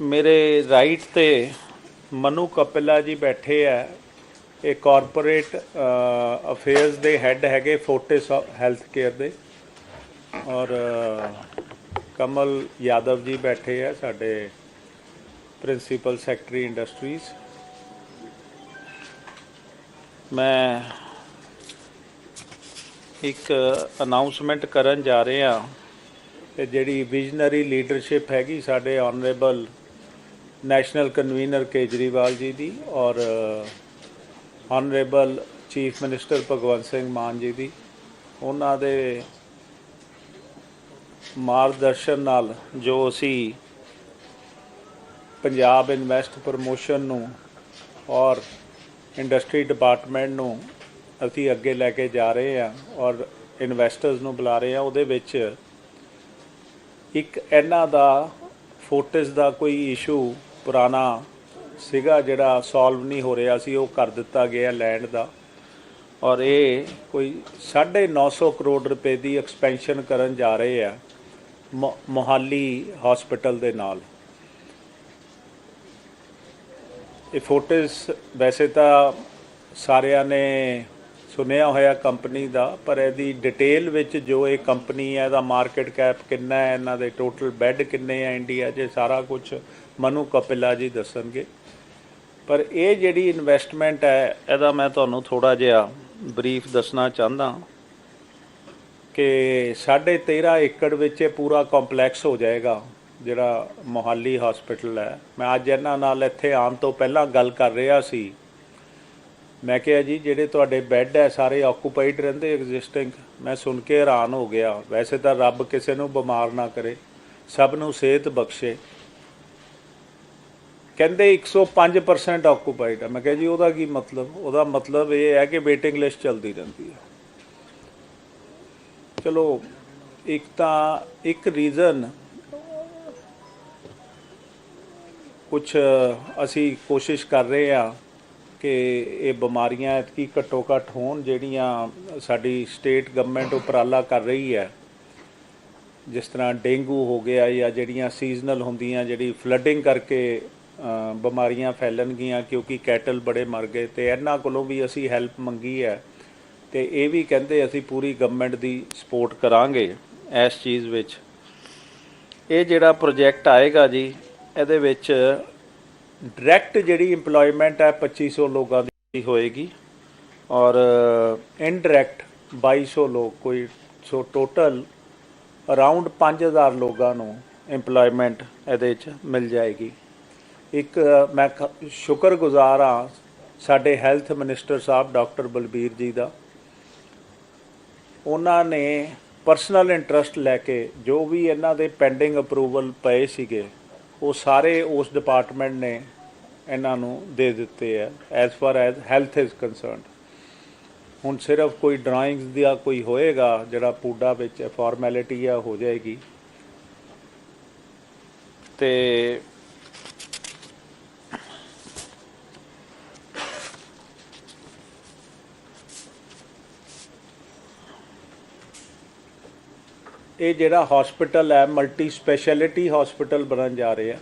ਮੇਰੇ ਰਾਈਟ ਤੇ ਮਨੂ ਕਪਿਲਾ ਜੀ ਬੈਠੇ ਆ। ਇਹ ਕਾਰਪੋਰੇਟ ਅਫੇਅਰਸ ਦੇ ਹੈੱਡ ਹੈਗੇ ਫੋਰਟਿਸ ਹੈਲਥ ਕੇਅਰ ਦੇ। ਔਰ ਕਮਲ ਯਾਦਵ ਜੀ ਬੈਠੇ ਆ ਸਾਡੇ ਪ੍ਰਿੰਸੀਪਲ ਸੈਕਟਰੀ ਇੰਡਸਟਰੀਜ਼ ਮੈਂ ਇੱਕ ਅਨਾਉਂਸਮੈਂਟ ਕਰਨ ਜਾ ਰਹੇ ਹਾਂ। ਤੇ ਜਿਹੜੀ ਵਿਜ਼ਨਰੀ ਲੀਡਰਸ਼ਿਪ ਹੈਗੀ ਸਾਡੇ honourable national convener Kejriwal ji ਦੀ ਔਰ honourable chief minister Bhagwant Singh Mann ji ਦੀ। ਉਹਨਾਂ ਦੇ ਮਾਰਗਦਰਸ਼ਨ ਨਾਲ ਜੋ ਅਸੀਂ ਪੰਜਾਬ ਇਨਵੈਸਟ ਪ੍ਰਮੋਸ਼ਨ ਨੂੰ ਔਰ ਇੰਡਸਟਰੀ ਡਿਪਾਰਟਮੈਂਟ ਨੂੰ ਅਸੀਂ ਅੱਗੇ ਲੈ ਕੇ ਜਾ ਰਹੇ ਹਾਂ ਔਰ ਇਨਵੈਸਟਰਸ ਨੂੰ ਬੁਲਾ ਰਹੇ ਹਾਂ, ਉਹਦੇ ਵਿੱਚ ਇੱਕ ਇਹਨਾਂ ਦਾ ਫੋਰਟਿਸ ਦਾ ਕੋਈ ਇਸ਼ੂ ਪੁਰਾਣਾ ਸੀਗਾ ਜਿਹੜਾ ਸੋਲਵ ਨਹੀਂ ਹੋ ਰਿਹਾ ਸੀ, ਉਹ ਕਰ ਦਿੱਤਾ ਗਿਆ ਲੈਂਡ ਦਾ। ਔਰ ਇਹ ਕੋਈ 950 ਕਰੋੜ ਰੁਪਏ ਦੀ ਐਕਸਪੈਂਸ਼ਨ ਕਰਨ ਜਾ ਰਹੇ ਆ, ਮੋ- ਮੋਹਾਲੀ ਹਸਪੀਟਲ ਦੇ ਨਾਲ। ਇਹ ਫੋਰਟਿਸ ਵੈਸੇ ਤਾਂ ਸਾਰਿਆਂ ਨੇ ਸੁਣਿਆ ਹੋਇਆ ਕੰਪਨੀ ਦਾ, ਪਰ ਇਹਦੀ ਡਿਟੇਲ ਵਿੱਚ ਜੋ ਇਹ ਕੰਪਨੀ ਹੈ, ਇਹਦਾ ਮਾਰਕੀਟ ਕੈਪ ਕਿੰਨਾ ਹੈ, ਇਹਨਾਂ ਦੇ ਟੋਟਲ ਬੈੱਡ ਕਿੰਨੇ ਆ ਇੰਡੀਆ 'ਚ, ਸਾਰਾ ਕੁਝ ਮਨੂ ਕਪਿਲਾ ਜੀ ਦੱਸਣਗੇ। ਪਰ ਇਹ ਜਿਹੜੀ ਇਨਵੈਸਟਮੈਂਟ ਹੈ, ਇਹਦਾ ਮੈਂ ਤੁਹਾਨੂੰ ਥੋੜਾ ਜਿਹਾ ਬਰੀਫ ਦੱਸਣਾ ਚਾਹੁੰਦਾ ਕਿ 13.5 ਏਕੜ ਵਿੱਚ ਇਹ ਪੂਰਾ ਕੰਪਲੈਕਸ ਹੋ ਜਾਏਗਾ, ਜਿਹੜਾ ਮੋਹਾਲੀ ਹਸਪੀਟਲ ਹੈ। ਮੈਂ ਅੱਜ ਇਹਨਾਂ ਨਾਲ ਇੱਥੇ ਆਉਣ ਤੋਂ ਪਹਿਲਾਂ ਗੱਲ ਕਰ ਰਿਹਾ ਸੀ। ਮੈਂ ਕਿਹਾ ਜੀ, ਜਿਹੜੇ ਤੁਹਾਡੇ ਬੈੱਡ ਹੈ, ਸਾਰੇ ਆਕੂਪਾਈਡ ਰਹਿੰਦੇ ਐਗਜ਼ਿਸਟਿੰਗ ਮੈਂ ਸੁਣ ਕੇ ਹੈਰਾਨ ਹੋ ਗਿਆ। ਵੈਸੇ ਤਾਂ ਰੱਬ ਕਿਸੇ ਨੂੰ ਬਿਮਾਰ ਨਾ ਕਰੇ, ਸਭ ਨੂੰ ਸਿਹਤ ਬਖਸ਼ੇ। ਕਹਿੰਦੇ 105% ਆਕੂਪਾਈਡ ਹੈ ਮੈਂ ਕਿਹਾ ਜੀ, ਉਹਦਾ ਕੀ ਮਤਲਬ? ਉਹਦਾ ਮਤਲਬ ਇਹ ਹੈ ਕਿ ਵੇਟਿੰਗ ਲਿਸਟ ਚੱਲਦੀ ਰਹਿੰਦੀ ਹੈ ਚਲੋ, ਇੱਕ ਤਾਂ, ਇੱਕ ਰੀਜ਼ਨ ਕੁਝ ਅਸੀਂ ਕੋਸ਼ਿਸ਼ ਕਰ ਰਹੇ ਆ ਕਿ ਇਹ ਬਿਮਾਰੀਆਂ ਐਤਕੀ ਘੱਟੋ ਘੱਟ ਹੋਣ, ਜਿਹੜੀਆਂ ਸਾਡੀ ਸਟੇਟ ਗਵਰਨਮੈਂਟ ਉਪਰਾਲਾ ਕਰ ਰਹੀ ਹੈ। ਜਿਸ ਤਰ੍ਹਾਂ ਡੇਂਗੂ ਹੋ ਗਿਆ ਜਾਂ ਜਿਹੜੀਆਂ ਸੀਜ਼ਨਲ ਹੁੰਦੀਆਂ, ਜਿਹੜੀ ਫਲੱਡਿੰਗ ਕਰਕੇ ਬਿਮਾਰੀਆਂ ਫੈਲਣਗੀਆਂ ਕਿਉਂਕਿ ਕੈਟਲ ਬੜੇ ਮਰ ਗਏ ਤੇ ਇਹਨਾਂ ਕੋਲੋਂ ਵੀ ਅਸੀਂ ਹੈਲਪ ਮੰਗੀ ਹੈ ਤੇ ਇਹ ਵੀ ਕਹਿੰਦੇ ਅਸੀਂ ਪੂਰੀ ਗਵਰਨਮੈਂਟ ਦੀ ਸਪੋਰਟ ਕਰਾਂਗੇ ਇਸ ਚੀਜ਼ ਵਿੱਚ। ਇਹ ਜਿਹੜਾ ਪ੍ਰੋਜੈਕਟ ਆਏਗਾ ਜੀ, ਇਹਦੇ ਵਿੱਚ ਡਾਇਰੈਕਟ ਜਿਹੜੀ EMPLOYMENT ਹੈ 2500 ਲੋਕਾਂ ਦੀ ਹੋਏਗੀ ਔਰ ਇਨਡਾਇਰੈਕਟ 2200 ਲੋਕ, ਕੋਈ ਸੋ ਟੋਟਲ ਅਰਾਊਂਡ 5000 ਲੋਕਾਂ ਨੂੰ EMPLOYMENT ਇਹਦੇ ਵਿੱਚ ਮਿਲ ਜਾਏਗੀ। ਇੱਕ ਮੈਂ ਖ- ਸ਼ੁਕਰਗੁਜ਼ਾਰ ਹਾਂ ਸਾਡੇ ਹੈਲਥ ਮਿਨਿਸਟਰ ਸਾਹਿਬ ਡਾਕਟਰ ਬਲਬੀਰ ਜੀ ਦਾ। ਉਹਨਾਂ ਨੇ ਪਰਸਨਲ ਇੰਟਰਸਟ ਲੈ ਕੇ ਜੋ ਵੀ ਇਹਨਾਂ ਦੇ ਪੈਂਡਿੰਗ ਅਪਰੂਵਲ ਪਏ ਸੀਗੇ, ਉਹ ਸਾਰੇ ਉਸ ਡਿਪਾਰਟਮੈਂਟ ਨੇ ਇਹਨਾਂ ਨੂੰ ਦੇ ਦਿੱਤੇ ਆ as far as health is concerned ਹੁਣ ਸਿਰਫ ਕੋਈ ਡਰਾਇੰਗਸ ਦਾ ਕੋਈ ਹੋਏਗਾ, ਜਿਹੜਾ ਪੂਡਾ ਵਿੱਚ ਫਾਰਮੈਲਿਟੀ ਆ ਹੋ ਜਾਏਗੀ। ਤੇ ਇਹ ਜਿਹੜਾ ਹਸਪੀਟਲ ਹੈ ਮਲਟੀ ਸਪੈਸ਼ਲਿਟੀ ਹਸਪੀਟਲ ਬਣਨ ਜਾ ਰਿਹਾ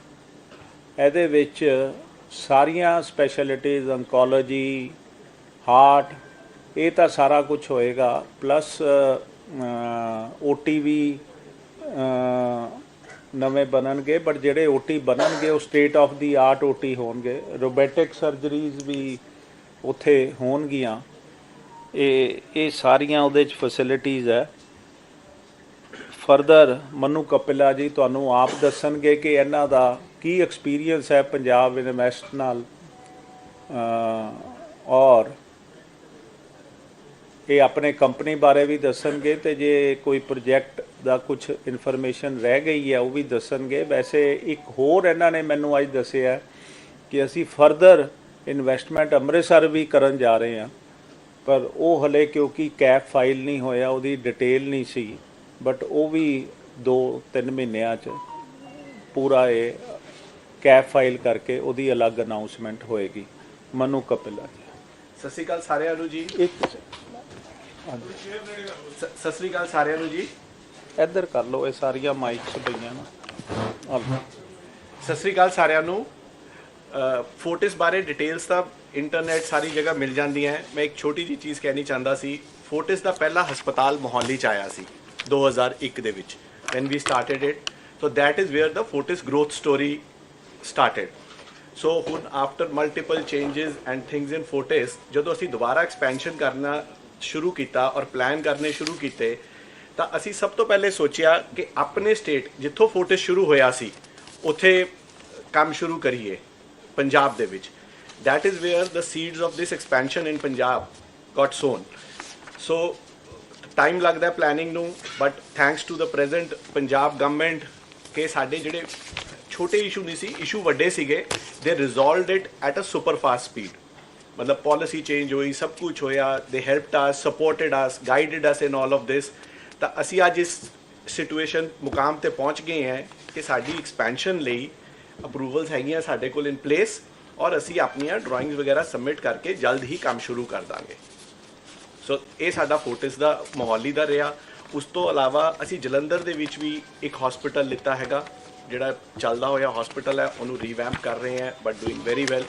ਇਹਦੇ ਵਿੱਚ ਸਾਰੀਆਂ ਸਪੈਸ਼ਲਿਟੀਜ਼ ਅੰਕੋਲੋਜੀ ਹਾਰਟ ਇਹ ਤਾਂ ਸਾਰਾ ਕੁਝ ਹੋਏਗਾ। ਪਲੱਸ ਓਟੀਵੀ ਨਵੇਂ ਬਣਨਗੇ ਬਟ ਜਿਹੜੇ ਓਟੀ ਬਣਨਗੇ, ਉਹ state of the art OT ਹੋਣਗੇ। ਰੋਬੋਟਿਕ ਸਰਜਰੀਜ਼ ਵੀ ਉੱਥੇ ਹੋਣਗੀਆਂ। ਇਹ ਇਹ ਸਾਰੀਆਂ ਉਹਦੇ ਚ ਫੈਸਿਲਿਟੀਜ਼ ਹੈ। ਫਰਦਰ ਮਨੂ ਕਪਿਲਾ ਜੀ ਤੁਹਾਨੂੰ ਆਪ ਦੱਸਣਗੇ ਕਿ ਇਹਨਾਂ ਦਾ ਕੀ ਐਕਸਪੀਰੀਅੰਸ ਹੈ ਪੰਜਾਬ ਇਨਵੈਸਟ ਨਾਲ ਔਰ ਇਹ ਆਪਣੇ ਕੰਪਨੀ ਬਾਰੇ ਵੀ ਦੱਸਣਗੇ ਤੇ ਜੇ ਕੋਈ ਪ੍ਰੋਜੈਕਟ ਦਾ ਕੁਝ ਇਨਫੋਰਮੇਸ਼ਨ ਰਹਿ ਗਈ ਹੈ ਉਹ ਵੀ ਦੱਸਣਗੇ। ਵੈਸੇ ਇੱਕ ਹੋਰ ਇਹਨਾਂ ਨੇ ਮੈਨੂੰ ਅੱਜ ਦੱਸਿਆ ਕਿ ਅਸੀਂ ਫਰਦਰ ਇਨਵੈਸਟਮੈਂਟ ਅੰਮ੍ਰਿਤਸਰ ਵੀ ਕਰਨ ਜਾ ਰਹੇ ਹਾਂ, ਪਰ ਉਹ ਹਲੇ ਕਿਉਂਕਿ ਕੈਪ ਫਾਈਲ ਨਹੀਂ ਹੋਇਆ, ਉਹਦੀ ਡਿਟੇਲ ਨਹੀਂ ਸੀ। ਬਟ ਉਹ ਵੀ 2-3 ਮਹੀਨਿਆਂ 'ਚ ਪੂਰਾ ਇਹ ਕੈਪ ਫਾਈਲ ਕਰਕੇ ਉਹਦੀ ਅਲੱਗ ਅਨਾਉਂਸਮੈਂਟ ਹੋਏਗੀ। ਮਨੂ ਕਪਿਲਾ ਸਤਿ ਸ਼੍ਰੀ ਅਕਾਲ ਸਾਰਿਆਂ ਨੂੰ ਜੀ। ਇੱਕ ਸ- ਸਤਿ ਸ਼੍ਰੀ ਅਕਾਲ ਸਾਰਿਆਂ ਨੂੰ ਜੀ। ਇੱਧਰ ਕਰ ਲਓ ਇਹ ਸਾਰੀਆਂ ਮਾਈਕਸ ਪਈਆਂ ਨਾ। ਆਹ ਲਓ। ਸਤਿ ਸ੍ਰੀ ਅਕਾਲ ਸਾਰਿਆਂ ਨੂੰ। ਫੋਰਟਿਸ ਬਾਰੇ ਡਿਟੇਲਸ ਤਾਂ ਇੰਟਰਨੈਟ ਸਾਰੀ ਜਗ੍ਹਾ ਮਿਲ ਜਾਂਦੀਆਂ ਹੈ। ਮੈਂ ਇੱਕ ਛੋਟੀ ਜੀ ਚੀਜ਼ ਕਹਿਣੀ ਚਾਹੁੰਦਾ ਸੀ। ਫੋਰਟਿਸ ਦਾ ਪਹਿਲਾ ਹਸਪਤਾਲ ਮੋਹਾਲੀ ਚ ਆਇਆ ਸੀ। 2001 ਦੇ ਵਿੱਚ when we started it so that is where the fortis growth story started so ਹੁਣ after multiple changes and things in Fortis ਜਦੋਂ ਅਸੀਂ ਦੁਬਾਰਾ ਐਕਸਪੈਂਸ਼ਨ ਕਰਨਾ ਸ਼ੁਰੂ ਕੀਤਾ ਔਰ ਪਲਾਨ ਕਰਨੇ ਸ਼ੁਰੂ ਕੀਤੇ ਤਾਂ ਅਸੀਂ ਸਭ ਤੋਂ ਪਹਿਲੇ ਸੋਚਿਆ ਕਿ ਆਪਣੇ ਸਟੇਟ ਜਿੱਥੋਂ ਫੋਰਟਿਸ ਸ਼ੁਰੂ ਹੋਇਆ ਸੀ ਉੱਥੇ ਕੰਮ ਸ਼ੁਰੂ ਕਰੀਏ ਪੰਜਾਬ ਦੇ ਵਿੱਚ that is where the seeds of this expansion in Punjab got sown so time ਲੱਗਦਾ ਪਲੈਨਿੰਗ ਨੂੰ but thanks to the present Punjab government ਕਿ ਸਾਡੇ ਜਿਹੜੇ ਛੋਟੇ ਇਸ਼ੂ ਨਹੀਂ ਸੀ ਇਸ਼ੂ ਵੱਡੇ ਸੀਗੇ they resolved it at a super fast speed ਮਤਲਬ ਪਾਲਿਸੀ ਚੇਂਜ ਹੋਈ, ਸਭ ਕੁਝ ਹੋਇਆ they helped us supported us guided us in all of this ਤਾਂ ਅਸੀਂ ਅੱਜ ਇਸ ਸਿਚੁਏਸ਼ਨ ਮੁਕਾਮ ਤੇ ਪਹੁੰਚ ਗਏ ਹਾਂ ਕਿ ਸਾਡੀ ਐਕਸਪੈਂਸ਼ਨ ਲਈ ਅਪਰੂਵਲਸ ਹੈਗੀਆਂ ਸਾਡੇ ਕੋਲ ਇਨ ਪਲੇਸ ਔਰ ਅਸੀਂ ਆਪਣੀਆਂ ਡਰਾਇੰਗਸ ਵਗੈਰਾ ਸਬਮਿਟ ਕਰਕੇ ਜਲਦ ਹੀ ਕੰਮ ਸ਼ੁਰੂ ਕਰ ਦਾਂਗੇ। ਸੋ ਇਹ ਸਾਡਾ ਫੋਰਟਿਸ ਦਾ ਮੋਹਾਲੀ ਦਾ ਰਿਹਾ। ਉਸ ਤੋਂ ਇਲਾਵਾ ਅਸੀਂ ਜਲੰਧਰ ਦੇ ਵਿੱਚ ਵੀ ਇੱਕ ਹਸਪੀਟਲ ਲਿੱਤਾ ਹੈਗਾ, ਜਿਹੜਾ ਚੱਲਦਾ ਹੋਇਆ ਹਸਪੀਟਲ ਹੈ, ਉਹਨੂੰ ਰੀਵੈਂਪ ਕਰ ਰਹੇ ਹਾਂ but doing very well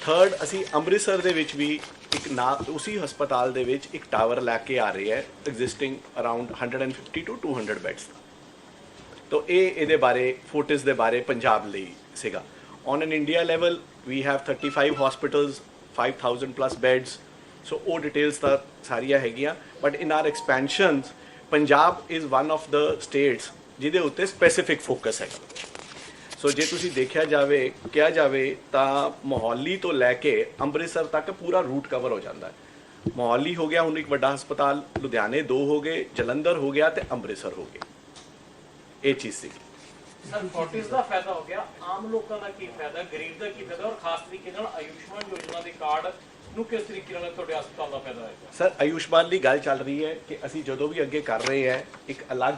third ਅਸੀਂ ਅੰਮ੍ਰਿਤਸਰ ਦੇ ਵਿੱਚ ਵੀ ਇੱਕ ਨਾ, ਉਸੇ ਹਸਪਤਾਲ ਦੇ ਵਿੱਚ ਇੱਕ ਟਾਵਰ ਲੈ ਕੇ ਆ ਰਹੇ ਹੈ ਐਗਜ਼ਿਸਟਿੰਗ ਅਰਾਊਂਡ 150 ਟੂ 200 ਬੈਡਸ ਦਾ ਤੋ ਇਹ ਇਹਦੇ ਬਾਰੇ ਫੋਰਟਿਸ ਦੇ ਬਾਰੇ ਪੰਜਾਬ ਲਈ ਸੀਗਾ। On an India level we have 35 hospitals 5000 plus beds so ਉਹ ਡਿਟੇਲਸ ਤਾਂ ਸਾਰੀਆਂ ਹੈਗੀਆਂ but in our expansions Punjab is one of the states ਜਿਹਦੇ ਉੱਤੇ ਸਪੈਸੀਫਿਕ ਫੋਕਸ ਹੈਗਾ ਸੋ ਜੇ ਤੁਸੀਂ ਦੇਖਿਆ ਜਾਵੇ, ਕਿਹਾ ਜਾਵੇ ਤਾਂ ਮੋਹਾਲੀ ਤੋਂ ਲੈ ਕੇ ਅੰਮ੍ਰਿਤਸਰ ਤੱਕ ਪੂਰਾ ਰੂਟ ਕਵਰ ਹੋ ਜਾਂਦਾ ਹੈ। ਮੋਹਾਲੀ ਹੋ ਗਿਆ, ਹੁਣ ਇੱਕ ਵੱਡਾ ਹਸਪਤਾਲ, ਲੁਧਿਆਣੇ ਦੋ ਹੋ ਗਏ, ਜਲੰਧਰ ਹੋ ਗਿਆ ਤੇ ਅੰਮ੍ਰਿਤਸਰ ਹੋ ਗਿਆ ਇਹ ਚੀਜ਼ ਸੀ। ਸਰ ਫੋਰਟਿਸ ਦਾ ਫਾਇਦਾ ਹੋ ਗਿਆ? ਆਮ ਲੋਕਾਂ ਦਾ ਕੀ ਫਾਇਦਾ, ਗਰੀਬ ਦਾ ਕੀ ਫਾਇਦਾ, ਔਰ ਖਾਸ ਤਰੀਕੇ ਨਾਲ ਆਯੁਸ਼ਮਾਨ ਯੋਜਨਾ ਦੇ ਕਾਰਡ ਨੂੰ ਕਿਸ ਤਰੀਕੇ ਨਾਲ ਤੁਹਾਡੇ ਹਸਪਤਾਲ ਦਾ ਫਾਇਦਾ ਹੋਏਗਾ? ਸਰ ਆਯੁਸ਼ਮਾਨ ਦੀ ਗੱਲ ਚੱਲ ਰਹੀ ਹੈ ਕਿ ਅਸੀਂ ਜਦੋਂ ਵੀ ਅੱਗੇ ਕਰ ਰਹੇ ਹਾਂ ਇੱਕ ਅਲੱਗ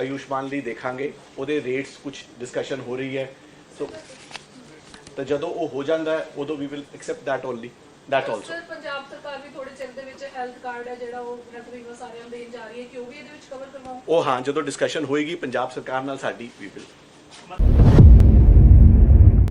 ਆਯੁਸ਼ਮਾਨ ਲਈ ਦੇਖਾਂਗੇ। ਉਹਦੇ ਰੇਟਸ ਕੁਝ ਡਿਸਕਸ਼ਨ ਹੋ ਰਹੀ ਹੈ। ਸੋ ਤਾਂ ਜਦੋਂ ਉਹ ਹੋ ਜਾਂਦਾ ਹੈ ਉਦੋਂ we will accept that only that also sir Punjab ਸਰਕਾਰ ਵੀ ਥੋੜੇ ਚਿਰ ਦੇ ਵਿੱਚ ਹੈਲਥ ਕਾਰਡ ਹੈ ਜਿਹੜਾ ਉਹ ਤਕਰੀਬਨ ਸਾਰਿਆਂ ਨੂੰ ਦੇਣ ਜਾ ਰਹੀ ਹੈ ਕਿ ਉਹ ਵੀ ਇਹਦੇ ਵਿੱਚ ਕਵਰ ਕਰਵਾਉਂ ਉਹ ਹਾਂ ਜਦੋਂ ਡਿਸਕਸ਼ਨ ਹੋਏਗੀ ਪੰਜਾਬ ਸਰਕਾਰ ਨਾਲ ਸਾਡੀ ਵੀ ਵਿਲ